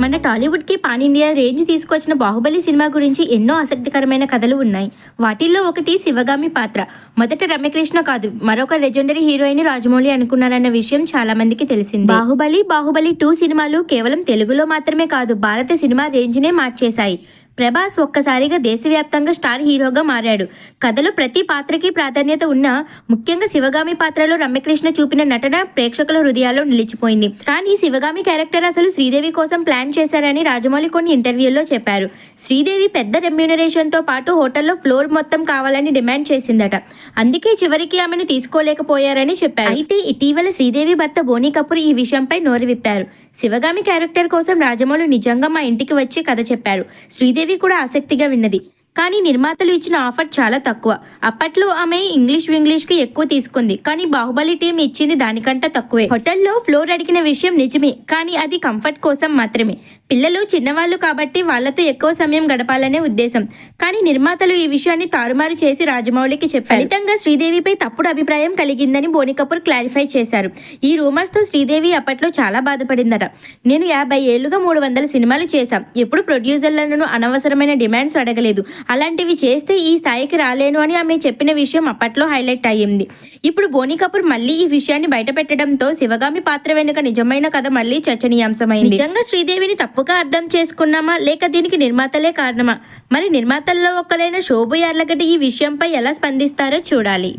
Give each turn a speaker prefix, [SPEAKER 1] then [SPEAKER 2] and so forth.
[SPEAKER 1] మన టాలీవుడ్కి pan India range తీసుకొచ్చిన Baahubali cinema గురించి ఎన్నో ఆసక్తికరమైన కథలు ఉన్నాయి. వాటిల్లో ఒకటి శివగామి పాత్ర. మొదట రమ్యకృష్ణ కాదు మరొక లెజెండరీ హీరోయిన్ రాజమౌళి అనుకున్నారన్న విషయం చాలా మందికి తెలిసింది. బాహుబలి బాహుబలి టూ సినిమాలు కేవలం తెలుగులో మాత్రమే కాదు భారత సినిమా రేంజ్నే మార్చేశాయి. ప్రభాస్ ఒక్కసారిగా దేశవ్యాప్తంగా స్టార్ హీరోగా మారాడు. కథలో ప్రతి పాత్రకి ప్రాధాన్యత ఉన్నా ముఖ్యంగా శివగామి పాత్రలో రమ్యకృష్ణ చూపిన నటన ప్రేక్షకుల హృదయాల్లో నిలిచిపోయింది. కానీ శివగామి క్యారెక్టర్ అసలు శ్రీదేవి కోసం ప్లాన్ చేశారని రాజమౌళి కొన్ని ఇంటర్వ్యూల్లో చెప్పారు. శ్రీదేవి పెద్ద రెమ్యూనరేషన్తో పాటు హోటల్లో ఫ్లోర్ మొత్తం కావాలని డిమాండ్ చేసిందట. అందుకే చివరికి ఆమెను తీసుకోలేకపోయారని చెప్పారు. అయితే ఇటీవల శ్రీదేవి భర్త బోనీ కపూర్ ఈ విషయంపై నోరు విప్పారు. శివగామి క్యారెక్టర్ కోసం రాజమౌళి నిజంగా మా ఇంటికి వచ్చి కథ చెప్పారు. శ్రీదేవి కూడా ఆసక్తిగా విన్నది. కానీ నిర్మాతలు ఇచ్చిన ఆఫర్ చాలా తక్కువ. అప్పట్లో ఆమె ఇంగ్లీష్ వింగ్లీష్కి ఎక్కువ తీసుకుంది. కానీ బాహుబలి టీం ఇచ్చింది దానికంటే తక్కువే. హోటల్లో ఫ్లోర్ అడిగిన విషయం నిజమే. కానీ అది కంఫర్ట్ కోసం మాత్రమే. పిల్లలు చిన్నవాళ్ళు కాబట్టి వాళ్ళతో ఎక్కువ సమయం గడపాలనే ఉద్దేశం. కానీ నిర్మాతలు ఈ విషయాన్ని తారుమారు చేసి రాజమౌళికి చెప్పారు. ఫలితంగా శ్రీదేవిపై తప్పుడు అభిప్రాయం కలిగిందని బోని కపూర్ క్లారిఫై చేశారు. ఈ రూమర్స్తో శ్రీదేవి అప్పట్లో చాలా బాధపడిందట. నేను యాభై ఏళ్ళుగా మూడు వందల సినిమాలు చేశాం. ఎప్పుడు ప్రొడ్యూసర్లను అనవసరమైన డిమాండ్స్ అడగలేదు. అలాంటివి చేస్తే ఈ స్థాయికి రాలేను అని ఆమె చెప్పిన విషయం అప్పట్లో హైలైట్ అయ్యింది. ఇప్పుడు బోని కపూర్ మళ్ళీ ఈ విషయాన్ని బయటపెట్టడంతో శివగామి పాత్ర వెనుక నిజమైన కథ మళ్ళీ చర్చనీయాంశమైంది. నిజంగా శ్రీదేవిని తప్పుగా అర్థం చేసుకున్నామా? లేక దీనికి నిర్మాతలే కారణమా? మరి నిర్మాతల్లో ఒక్కలైన శోభు యార్లగడ్డ ఈ విషయంపై ఎలా స్పందిస్తారో చూడాలి.